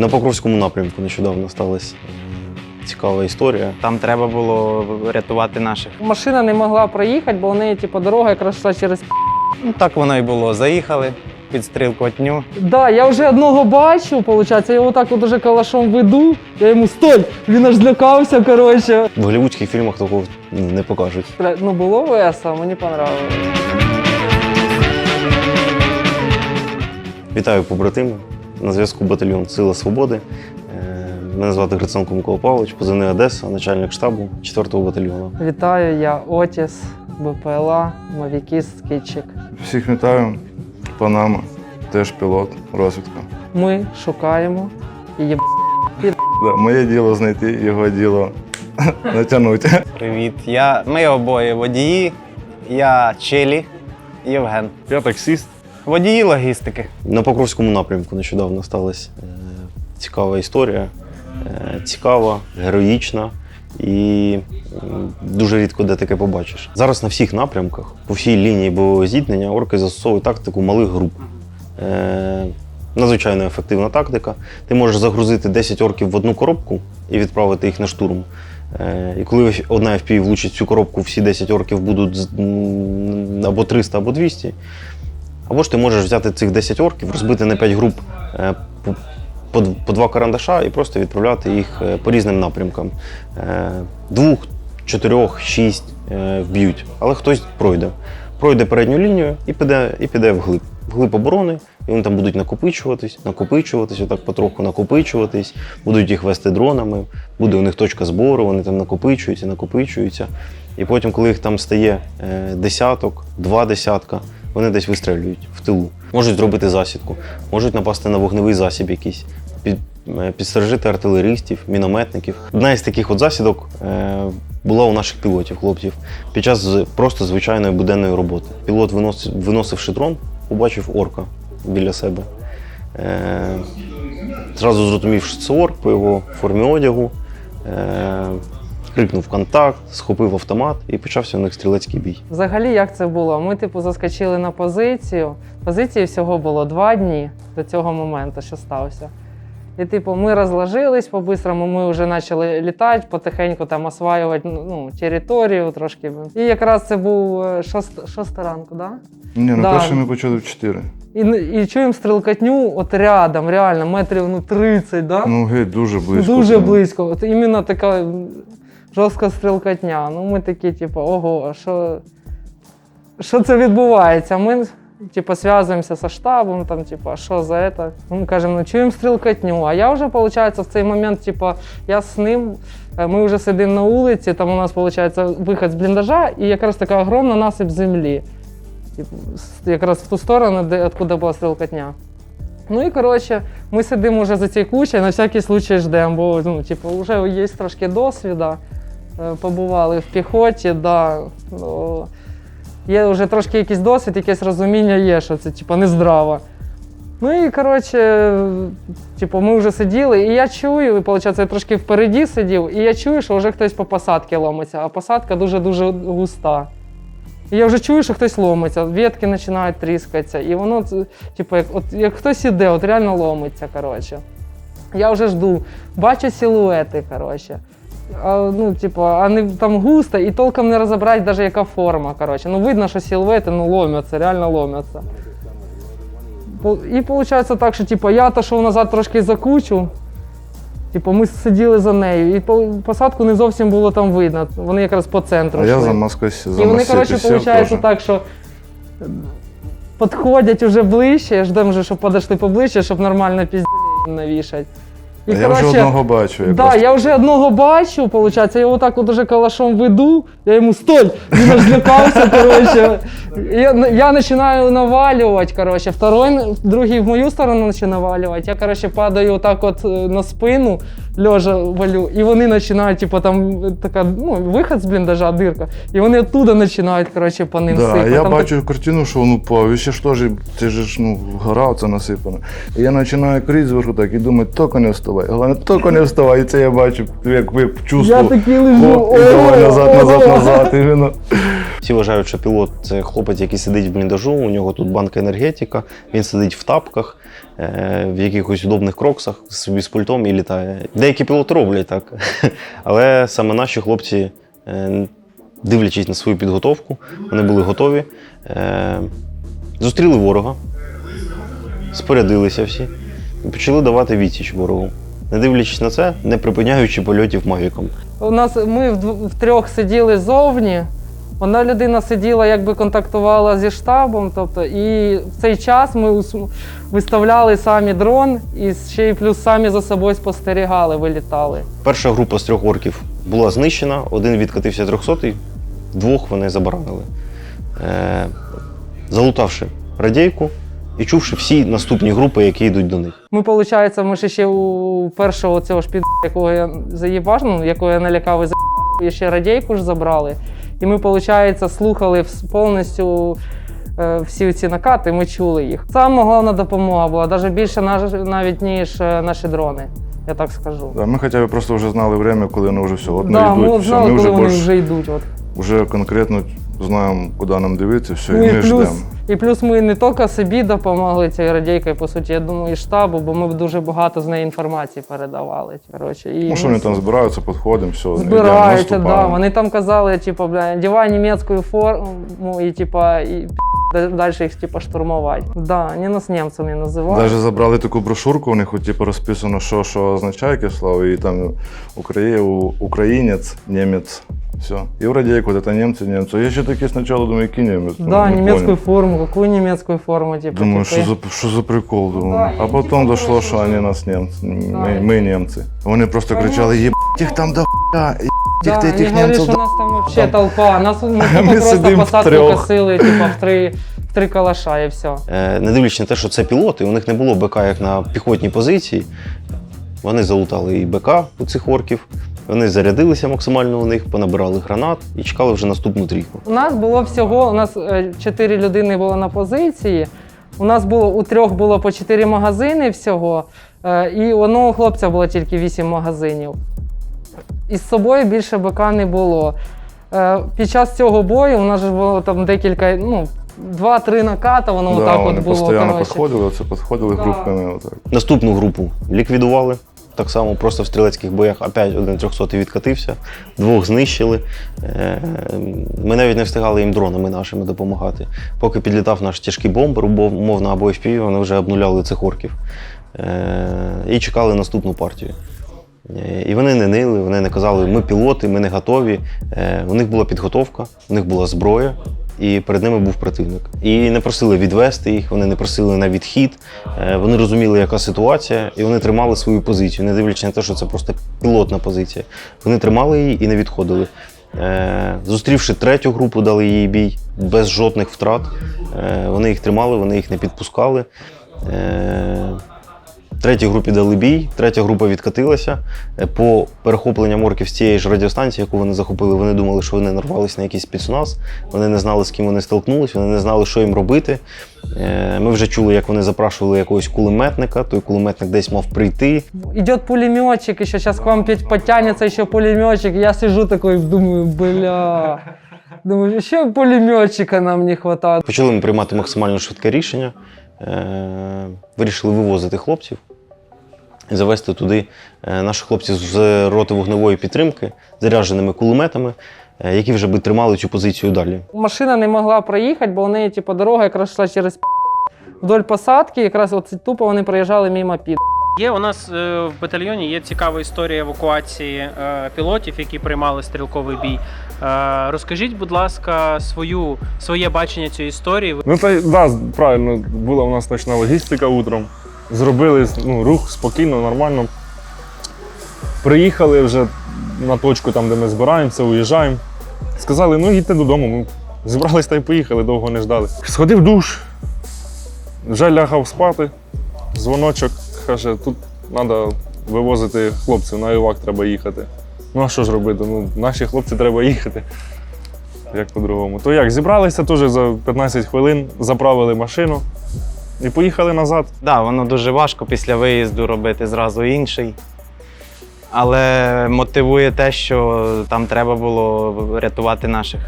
На Покровському напрямку нещодавно сталася е, цікава історія. Там треба було рятувати наших. Машина не могла проїхати, бо у неї типу, дорога якраз йшла через. Ну так воно і було. Заїхали під стрілкотню. Да, я вже одного бачу, виходить, я його так от уже калашом веду, я йому стой! Він аж злякався, коротше. В голівудських фільмах такого не покажуть. Ну було весело, мені понравилось. Вітаю побратими. На зв'язку батальйон Сила Свободи. Е, Мене звати Гриценко Микола Павлович, позивний Одеса, начальник штабу 4-го батальйону. Вітаю, я Отіс, БПЛА, Мавікіст, Скітчик. Всіх вітаю. Панама, теж пілот, розвідка. Ми шукаємо і є Да, моє діло знайти, його діло натягнути. Привіт. Я... Ми обоє водії. Я Челі, Євген. Я таксист. Водії логістики. На Покровському напрямку нещодавно сталася е, цікава історія. Е, Цікава, героїчна і дуже рідко де таке побачиш. Зараз на всіх напрямках, по всій лінії бойового зіткнення, орки застосовують тактику малих груп. Е, Надзвичайно ефективна тактика. Ти можеш загрузити 10 орків в одну коробку і відправити їх на штурм. Е, І коли одна FPV влучить цю коробку, всі 10 орків будуть або 300, або 200. Або ж ти можеш взяти цих 10 орків, розбити на 5 груп е, по, два карандаша і просто відправляти їх е, по різним напрямкам. Е, Двох, чотирьох, шість вб'ють, але хтось пройде. Пройде передню лінію і піде, і піде вглиб. Вглиб оборони, і вони там будуть накопичуватись, накопичуватись, отак потроху накопичуватись, будуть їх вести дронами, буде у них точка збору, вони там накопичуються, накопичуються. І потім, коли їх там стає десяток, два десятка, вони десь вистрелюють в тилу. Можуть зробити засідку, можуть напасти на вогневий засіб якийсь, під, е, підстережити артилеристів, мінометників. Одна із таких от засідок е, була у наших пілотів, хлопців, під час просто звичайної буденної роботи. Пілот, виносив, виносивши дрон, побачив орка біля себе. Е, зразу зрозумів, що це орк по його формі одягу. Крикнув контакт, схопив автомат і почався у них стрілецький бій. Взагалі, як це було? Ми, типу, заскочили на позицію. Позиції всього було два дні до цього моменту, що стався. І, типу, ми розложились по-бистрому, ми вже почали літати, потихеньку там осваювати ну, територію трошки. І якраз це був е, шост, шоста ранку, да? Ні, ну Да. перше ми почали в 4. І, і чуємо стрілкотню от рядом, реально, метрів ну, 30, да? Ну геть дуже близько. Дуже близько. От іменно така жорстка стрілкотня. Ну, ми такі, типу, ого, що, що це відбувається? Ми, типу, зв'язуємося зі штабом, там, типу, а що за це? Ми кажемо, ну чуємо стрілкотню. А я вже, виходить, в цей момент, типу, я з ним, е, ми вже сидимо на вулиці, там у нас, виходить, вихід з бліндажа і якраз така огромна насип землі. Типу, якраз в ту сторону, де откуда була стрілкотня. Ну і коротше, ми сидимо вже за цією кучею, на всякий случай ждемо, бо ну, типу, вже є трошки досвіду. Е, Побували в піхоті, да. Ну, є вже трошки якийсь досвід, якесь розуміння є, що це типу, нездраво. Ну і коротше, типу, ми вже сиділи, і я чую, і виходить, я трошки впереді сидів, і я чую, що вже хтось по посадці ломиться, а посадка дуже-дуже густа. І я вже чую, що хтось ломиться, ветки починають тріскатися, і воно, типу, як, от, як хтось іде, от реально ломиться, коротше. Я вже жду, бачу силуети, коротше. А, ну, типу, а не там густо і толком не розібрати, навіть яка форма. Коротше. Ну, видно, що силуети ну, ломяться, реально ломяться. І виходить так, що типу, я отошов назад трошки за кучу. Типу, ми сиділи за нею, і посадку не зовсім було там видно. Вони якраз по центру. А я за Москвою за І вони, коротше, виходить так, що підходять уже ближче, ждемо вже, щоб подошли поближче, щоб нормально пізді навішати. І, я вже одного бачу. Да, якраз. я вже одного бачу, виходить, я його так от уже калашом веду, я йому стой! Він аж злякався, коротше. Я, я починаю навалювати, коротше, второй, другий в мою сторону починає навалювати. Я, коротше, падаю отак от е, на спину, лежа валю, і вони починають, типу, там е, така, ну, вихід з бліндажа, дирка, і вони оттуда починають, коротше, по ним Да, сипати. я Там бачу картину, що він упав, і ще ж теж, це ж ну, гора оця насипана. І я починаю крізь зверху так і думаю, тільки не вставай. Головне, тільки не вставай. І це я бачу, як ви. Я такий лежу, Оп, і давай назад, назад, назад. І він Всі вважають, що пілот це хлопець, який сидить в бліндажу, у нього тут банка енергетика, він сидить в тапках, е, в якихось удобних кроксах собі з пультом і літає. Деякі пілоти роблять так. Але саме наші хлопці, е, дивлячись на свою підготовку, вони були готові, е, зустріли ворога, спорядилися всі і почали давати відсіч ворогу. Не дивлячись на це, не припиняючи польотів мавіком. У нас ми втрьох сиділи зовні. Одна людина сиділа, якби контактувала зі штабом. Тобто, і в цей час ми виставляли самі дрон і ще й плюс самі за собою спостерігали, вилітали. Перша група з трьох орків була знищена, один відкатився 300 двох вони заборонили. Е, залутавши радійку і чувши всі наступні групи, які йдуть до них. Ми, виходить, ми ж ще у першого цього ж під, якого я заїбав, ну, якого я налякав і заїбав, і ще радійку ж забрали. І ми, виходить, слухали повністю е, всі ці накати, ми чули їх. Саме головна допомога була, навіть більше навіть, ніж е, наші дрони, я так скажу. Да, ми хоча б просто вже знали время, коли вони вже все, от ми да, йдуть, ми все, знали, ми коли вже, вони більш- вже йдуть. От. вже конкретно знаємо, куди нам дивитися, все, Ну, і і, ми ждемо. і плюс ми не тільки собі допомогли цією радійкою, по суті, я думаю, і штабу, бо ми б дуже багато з неї інформації передавали. Коротше. І Ну, що ми вони там збираються, підходимо, все, збираються, йдемо, да. Вони там казали, типу, бля, одягай німецьку форму і типа і далі їх типа штурмувати. Да, вони нас німцями називають. Навіть забрали таку брошурку, у них от, типу, розписано, що, що означає яке і там українець, німець. Все. І в радійку, це німці, німці. Я ще такий спочатку думаю. Ну, Да, не немецкую понял. форму, какую немецкую форму, типа. Думаю, типа, що за, що за прикол, думаю. Да, а типу, дійшло, що вони нас Ми, і- ми німці. Вони просто кричали, їб їх там до хуя, їб Да, їх они тих говорили, німців до у нас там вообще Там. толпа. Нас ми, просто посадку косили, типа, в три, в три калаша і все. Е, не дивлячись на те, що це пілоти, у них не було БК як на піхотній позиції. Вони залутали і БК у цих орків. Вони зарядилися максимально у них, понабирали гранат і чекали вже наступну трійку. У нас було всього, у нас е, чотири людини було на позиції. У нас було у трьох було по чотири магазини всього, е, і у одного хлопця було тільки вісім магазинів. І з собою більше БК не було. Е, Під час цього бою у нас же було там декілька, ну, два-три наката, воно Да, отак вони от було. постійно коротше. підходили, оце підходили Да. групками. Отак. Наступну групу ліквідували. Так само просто в стрілецьких боях опять один 300 відкатився, двох знищили. Е, Ми навіть не встигали їм дронами нашими допомагати. Поки підлітав наш тяжкий бомбер, умов- умовно або FPV, вони вже обнуляли цих орків. Е, І чекали наступну партію. Е, І вони не нили, вони не казали, ми пілоти, ми не готові. У них була підготовка, у них була зброя, і перед ними був противник. І не просили відвести їх, вони не просили на відхід. Е, Вони розуміли, яка ситуація, і вони тримали свою позицію, не дивлячись на те, що це просто пілотна позиція. Вони тримали її і не відходили. Е, Зустрівши третю групу, дали їй бій без жодних втрат. Е, Вони їх тримали, вони їх не підпускали. Третій групі дали бій, третя група відкатилася. Е, По перехопленням орків з цієї ж радіостанції, яку вони захопили, вони думали, що вони нарвалися на якийсь спецназ. Вони не знали, з ким вони столкнулись, вони не знали, що їм робити. Е, Ми вже чули, як вони запрашували якогось кулеметника. Той кулеметник десь мав прийти. Идет пулеметчик, еще сейчас к вам подтянется еще пулеметчик. Я сижу такой, думаю, бля. Думаю, еще пулеметчика нам не хватает. Почали ми приймати максимально швидке рішення. Е, Вирішили вивозити хлопців і завести туди е, наших хлопців з роти вогневої підтримки, зарядженими кулеметами, е, які вже би тримали цю позицію далі. Машина не могла проїхати, бо у неї типу, дорога якраз йшла через п***. вдоль посадки, якраз от тупо вони проїжджали мимо під. Є у нас е, в батальйоні є цікава історія евакуації е, пілотів, які приймали стрілковий бій. Е, розкажіть, будь ласка, свою своє бачення цієї історії. Ну та да, правильно, була у нас ночна логістика утром. Зробили ну, рух спокійно, нормально. Приїхали вже на точку, там, де ми збираємося, уїжджаємо. Сказали, ну їдьте додому. Ми зібрались та й поїхали, довго не ждали. Сходив душ, вже лягав спати. Дзвоночок каже, тут треба вивозити хлопців, на Івак треба їхати. Ну а що ж робити? Ну, наші хлопці треба їхати. Як по-другому. То як, зібралися теж за 15 хвилин, заправили машину і поїхали назад. Да, воно дуже важко після виїзду робити зразу інший. Але мотивує те, що там треба було рятувати наших,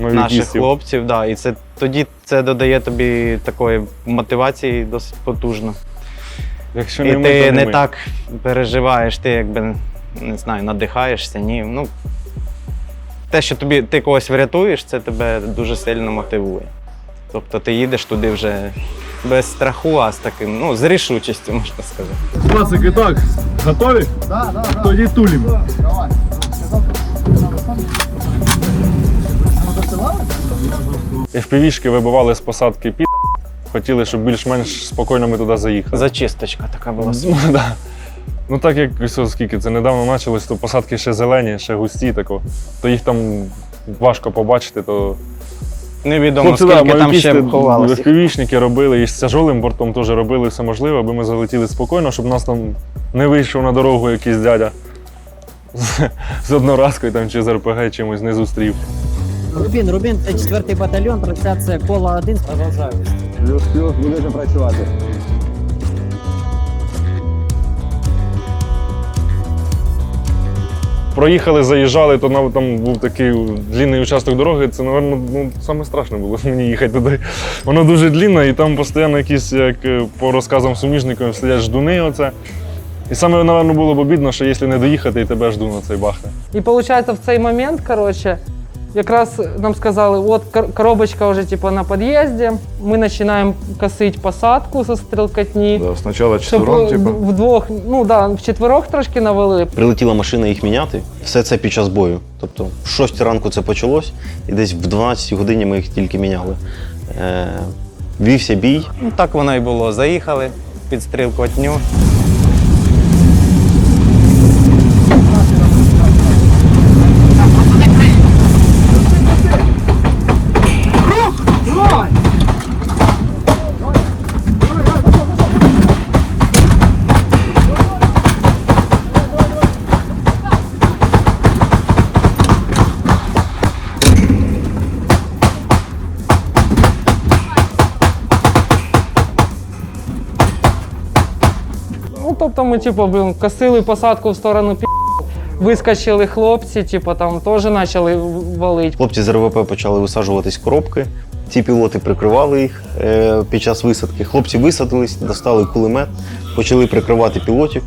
наших хлопців. Да. І це тоді це додає тобі такої мотивації досить потужно. Якщо І не ми, ти то не ми. так переживаєш, ти якби не знаю, надихаєшся. Ні. Ну, те, що тобі ти когось врятуєш, це тебе дуже сильно мотивує. Тобто ти їдеш туди вже без страху, а з таким, ну, з рішучістю, можна сказати. Пацики, так, готові? Так, так, Тоді тулім. FPV-шки вибивали з посадки під. Хотіли, щоб більш-менш спокійно ми туди заїхали. Зачисточка така була. Ну, да. Ну так як скільки це недавно почалось, то посадки ще зелені, ще густі, тако, то їх там важко побачити, то Невідомо, Хлопці, да, скільки там ще ховалося. FPV-шники робили і з тяжолим бортом теж робили все можливе, аби ми залетіли спокійно, щоб нас там не вийшов на дорогу якийсь дядя з, з одноразкою там, чи з РПГ чимось не зустрів. Рубін, Рубін, це 4-й батальйон, трансляція кола 1. Продовжаю. Плюс-плюс, будете працювати. Проїхали, заїжджали, то нав- там був такий длінний участок дороги. Це, напевно, ну, саме страшне було мені їхати туди. Воно дуже длінне, і там постійно якісь, як е, по розказам суміжників, сидять ждуни. Оце. І саме, напевно, було б обідно, що якщо не доїхати, і тебе жду на цей бахне. І виходить, в цей момент, коротше, якраз нам сказали, от коробочка вже типу, на під'їзді, ми починаємо косити посадку зі стрілкотні. Да, спочатку четвером, типу. вдвох, ну да, в четверох трошки навели. Прилетіла машина їх міняти. Все це під час бою. Тобто, в 6 ранку це почалось, і десь в 12 годині ми їх тільки міняли. Е, вівся бій. Ну, так воно і було. Заїхали під стрілкотню. Ми, типу, блін, косили посадку в сторону пі. Вискочили хлопці, типу, там теж почали валити. Хлопці з РВП почали висаджуватись коробки. Ці пілоти прикривали їх е, під час висадки. Хлопці висадились, достали кулемет, почали прикривати пілотів.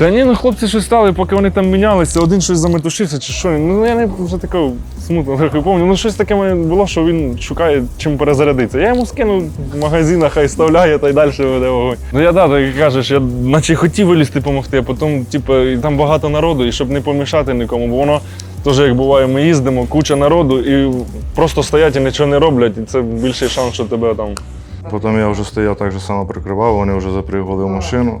Та ні, ну хлопці щось стали, поки вони там мінялися, один щось заметушився чи що. Ну я не вже такого смутно трохи. Ну щось таке було, що він шукає чим перезарядитися. Я йому скину в магазина, хай вставляє та й далі веде вогонь. Ну я да, так як кажеш, я наче хотів вилізти допомогти, а потім, типу, і там багато народу, і щоб не помішати нікому, бо воно теж як буває, ми їздимо, куча народу, і просто стоять і нічого не роблять, і це більший шанс, що тебе там. Потім я вже стояв так же само прикривав, вони вже запригали в машину.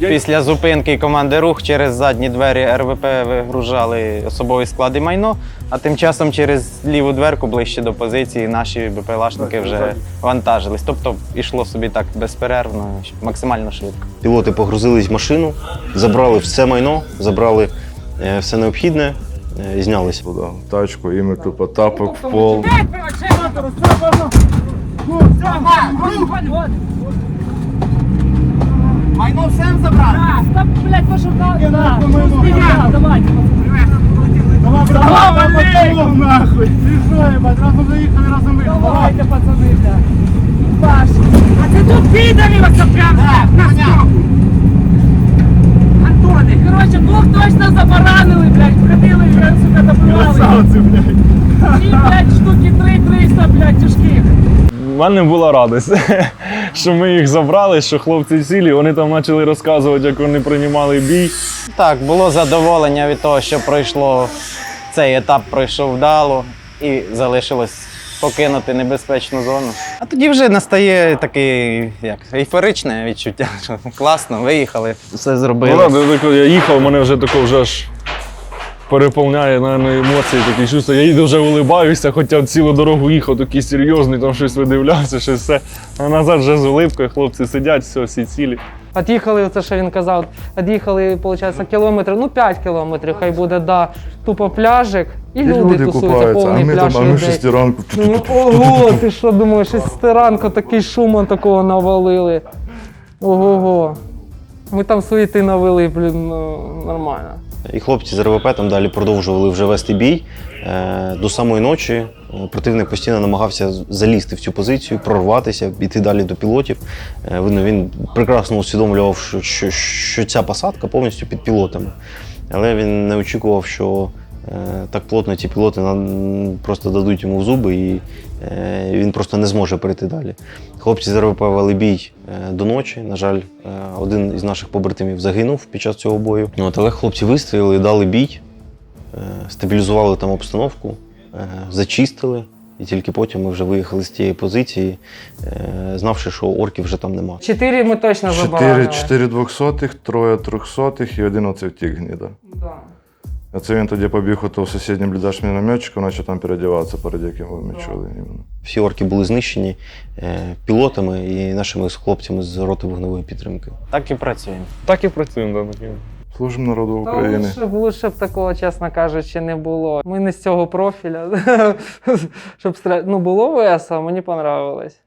після зупинки команди рух через задні двері РВП вигружали особовий склад і майно, а тим часом через ліву дверку ближче до позиції наші БПЛАшники вже вантажились. Тобто йшло собі так безперервно, максимально швидко. Пілоти погрузились в машину, забрали все майно, забрали е, все необхідне, е, і знялися. Тачку, і ми тупо тапок в пол. Давайте, пацани, бля. А це тут підарів оце прям на строк. Антоне, коротше, двох точно забаранили, блядь, входили, блядь, сука, добивали. Красавці, блядь. І, блядь, штуки 3-300, блядь, тяжких. У мене була радість, що ми їх забрали, що хлопці цілі, вони там почали розказувати, як вони приймали бій. Так, було задоволення від того, що пройшло цей етап пройшов вдало і залишилось покинути небезпечну зону. А тоді вже настає таке як ейфоричне відчуття, що класно, виїхали, все Ну, зробили. да, я я їхав, мене вже тако вже аж переповняє наверно, емоції, такі чувства. Я їду вже улибаюся, хоча цілу дорогу їхав, такий серйозний, там щось видивлявся, щось все. А назад вже з улипкою, хлопці сидять, все, всі цілі. От'їхали, це що він казав, від'їхали, виходить, кілометрів, ну 5 кілометрів, хай буде, да, тупо пляжик, і, І люди, люди тусуються, купаються, а повний ми пляж там, а ми. Ну, ого, ти що думаєш, шестеранка, такий шумон такого навалили. Ого-го. Ми там суєти навели, блін, ну, нормально. І хлопці з РВП там далі продовжували вже вести бій. Е, До самої ночі е, противник постійно намагався залізти в цю позицію, прорватися, йти далі до пілотів. Е, Видно, він прекрасно усвідомлював, що, що, що ця посадка повністю під пілотами. Але він не очікував, що так плотно ці пілоти нам просто дадуть йому в зуби, і е, він просто не зможе перейти далі. Хлопці з РВП вели бій е, до ночі. На жаль, е, один із наших побратимів загинув під час цього бою. От, але хлопці вистояли, дали бій, е, стабілізували там обстановку, е, зачистили. І тільки потім ми вже виїхали з тієї позиції, е, знавши, що орків вже там нема. Чотири ми точно заборонили. чотири двохсотих, троє трьохсотих і один оце втік гніда. Да. А це він тоді побіг в сусідній бліндаж мінометчика, почав там переодіватися, перед яким ми чули. Всі орки були знищені е, пілотами і нашими хлопцями з роти вогневої підтримки. Так і працюємо. Так і працюємо, да, такі. Служимо народу України. лучше б, лучше б такого, чесно кажучи, не було. Ми не з цього профіля. Щоб. Ну, було весело, мені понравилось.